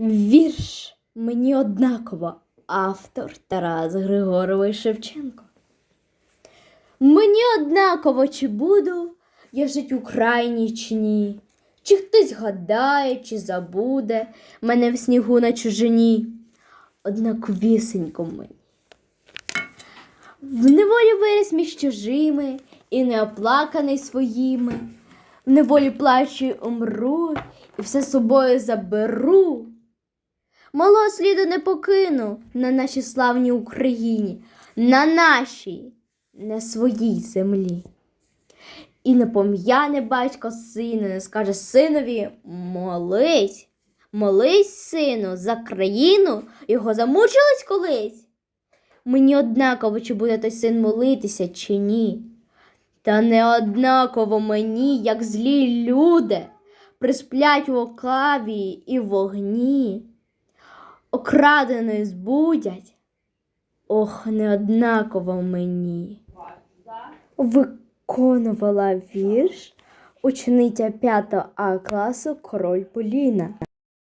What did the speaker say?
Вірш мені однаково. Автор Тарас Григорович Шевченко. Мені однаково, чи буду я жить у крайній чи ні, чи хтось гадає, чи забуде мене в снігу на чужині. Однаковісенько мені. В неволі виріс між чужими і неоплаканий своїми. В неволі плачу й умру, і все собою заберу. Малого сліду не покину на нашій славній Україні, на нашій, не своїй землі. І не пом'яне батько сину, не скаже синові молись, молись, сину, за країну, його замучились колись. Мені однаково, чи буде той син молитися, чи ні. Та не однаково мені, як злі люди, присплять в окаві і вогні, окраденої збудять. Ох, не однаково мені. Виконувала вірш учениця 5 А класу Король Поліна.